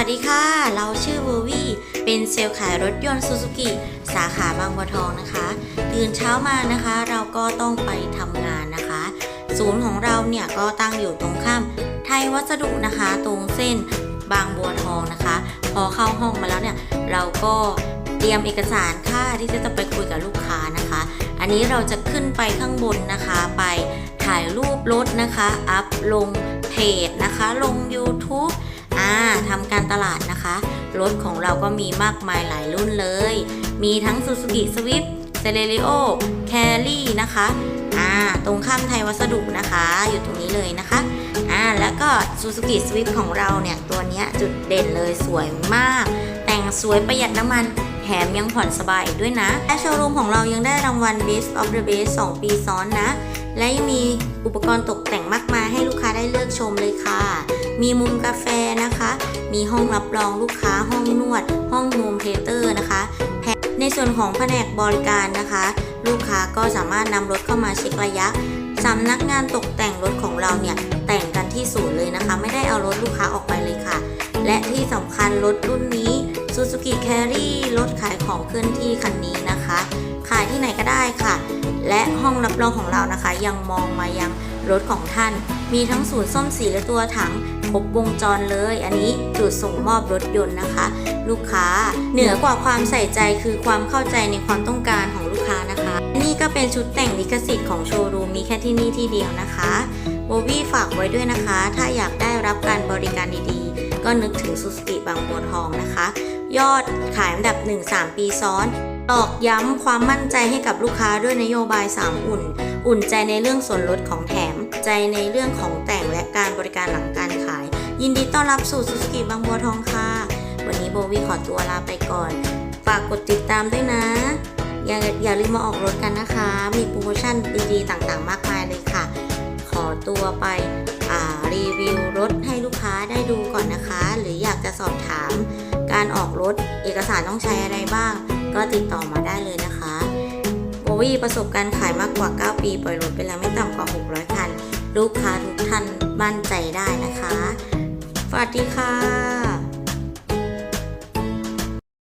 วัสดีค่ะ เราชื่อโบวี่ เป็นเซลล์ขายรถยนต์ซูซูกิสาขาบางบัวทองนะคะ ตื่นเช้ามานะคะ เราก็ต้องไปทำงานนะคะ ศูนย์ของเราเนี่ยก็ตั้งอยู่ตรงข้าม ไทยวัสดุนะคะ ตรงเส้นบางบัวทองนะคะ พอเข้าห้องมาแล้วเนี่ย เราก็เตรียมเอกสารค่าที่จะไปคุยกับลูกค้านะคะ อันนี้เราจะขึ้นไปข้างบนนะคะ ไปถ่ายรูปรถนะคะ อัพลงเพจนะคะ ลง YouTube การตลาดนะคะ รถของเราก็มีมากมายหลายรุ่นเลย มีทั้ง Suzuki Swift Celerio Carry นะคะอ่าตรงข้ามไทยวัสดุนะคะ อยู่ตรงนี้เลยนะคะอ่าแล้วก็ Suzuki Swift ของเราเนี่ยตัวนี้จุดเด่นเลยสวยมาก แต่งสวยประหยัดน้ำมันแถมยังผ่อนสบายอีกด้วยนะ และโชว์รูมของเรายังได้รางวัล Best of the Best 2 ปีซ้อนนะ และยังมีอุปกรณ์ตกแต่งมากมายให้ลูกค้าได้เลือกชมเลยค่ะ มีมุมกาแฟนะคะ มีห้องรับรองลูกค้าห้องนวด ห้องโฮมเทเตอร์นะคะแถมในส่วนของแผนกบริการนะคะ ลูกค้าก็สามารถนำรถเข้ามาเช็คระยะสำนักงานตกแต่งรถของเราเนี่ยแต่งกันที่ศูนย์เลยนะคะ ไม่ได้เอารถลูกค้าออกไปเลยค่ะ และที่สำคัญรถรุ่นนี้ Suzuki Carry รถขายของเคลื่อนที่คันนี้นะคะ ขายที่ไหนก็ได้ค่ะ และห้องรับรองของเรานะคะ ยังมองมายังรถของท่าน มีทั้งศูนย์ซ่อมสีและตัวถังครบวงจรเลย อันนี้จุดส่งมอบรถยนต์นะคะ ลูกค้าเหนือกว่าความใส่ใจคือความเข้าใจในความต้องการของลูกค้านะคะ นี่ก็เป็นชุดแต่งลิขสิทธิ์ของโชว์รูมมีแค่ที่นี่ที่เดียวนะคะโบวี่ฝากไว้ด้วยนะคะ ถ้าอยากได้รับการบริการดีๆ ก็นึกถึงซูซูกิบางบัวทองนะคะ ยอดขายอันดับ 1-3 ปีซ้อน ตอกย้ำความมั่นใจให้กับลูกค้าด้วยนโยบาย 3 อุ่น อุ่นใจในเรื่องส่วนลดของแถม ใจในเรื่องของแต่งและการบริการหลังการขาย ยินดีต้อนรับสู่ซูซูกิบางบัวทองค่ะ วันนี้โบวี่ขอตัวลาไปก่อน ฝากกดติดตามด้วยนะ อย่าอย่าลืมมาออกรถกันนะคะ มีโปรโมชั่นดีๆต่างๆ มากมายเลยค่ะ ขอตัวไปรีวิวรถให้ลูกค้าได้ดูก่อนนะคะ หรืออยากจะสอบถาม การออกรถเอกสารต้องใช้อะไรบ้างก็ติดต่อมาได้เลยนะคะโบวี่ประสบการณ์ขายมากกว่า 9 ปี ปล่อยรถไปแล้วไม่ต่ำกว่า 600 คัน ลูกค้าทุกท่านมั่นใจได้นะคะสวัสดีค่ะ